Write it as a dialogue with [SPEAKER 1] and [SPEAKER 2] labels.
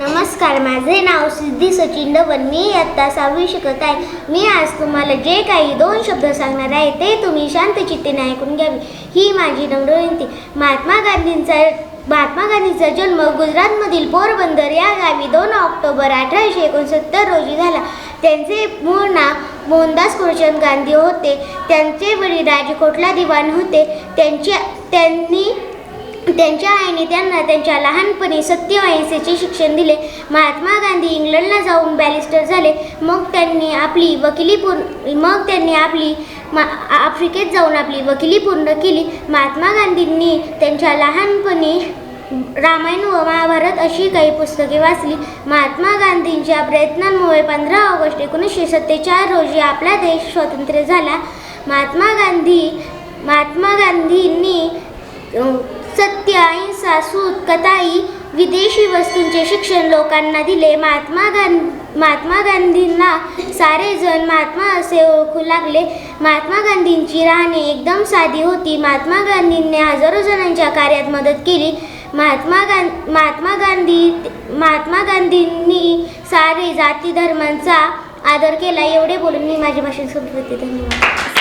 [SPEAKER 1] नमस्कार माझे नाव सिद्धी सचिन धवन. मी आत्ता सहावी शिकत आहे. मी आज तुम्हाला जे काही दोन शब्द सांगणार आहे ते तुम्ही शांतचित्तेने ऐकून घ्यावी. ही माझी नम्र विनंती. महात्मा गांधींचा महात्मा गांधीचा जन्म गुजरातमधील पोरबंदर या गावी दोन ऑक्टोबर अठराशे एकोणसत्तर रोजी झाला. त्यांचे मूळ नाव मोहनदास करचंद गांधी होते. त्यांचे वडील राजकोटला दिवाण होते. त्यांचे त्यांनी त्यांच्या आईने त्यांना त्यांच्या लहानपणी सत्य अहिंसेचे शिक्षण दिले. महात्मा गांधी इंग्लंडला जाऊन बॅरिस्टर झाले. मग त्यांनी आपली वकिली पूर्ण मग त्यांनी आपली मा आफ्रिकेत जाऊन आपली वकिली पूर्ण केली. महात्मा गांधींनी त्यांच्या लहानपणी रामायण व महाभारत अशी काही पुस्तके वाचली. महात्मा गांधींच्या प्रयत्नांमुळे पंधरा ऑगस्ट एकोणीसशे सत्तेचाळीस रोजी आपला देश स्वतंत्र झाला. महात्मा गांधी महात्मा गांधींनी हो. सत्य अहिंसा सूत कताई विदेशी वस्तूंचे शिक्षण लोकांना दिले. महात्मा गांधी महात्मा गांधींना सारे जण महात्मा असे ओळखू लागले. महात्मा गांधींची राहणी एकदम साधी होती. महात्मा गांधींनी हजारो जणांच्या कार्यात मदत केली. महात्मा गां महात्मा गांधी महात्मा गांधींनी सारे जाती धर्मांचा आदर केला. एवढे बोलून मी माझे भाषण संपवते धन्यवाद.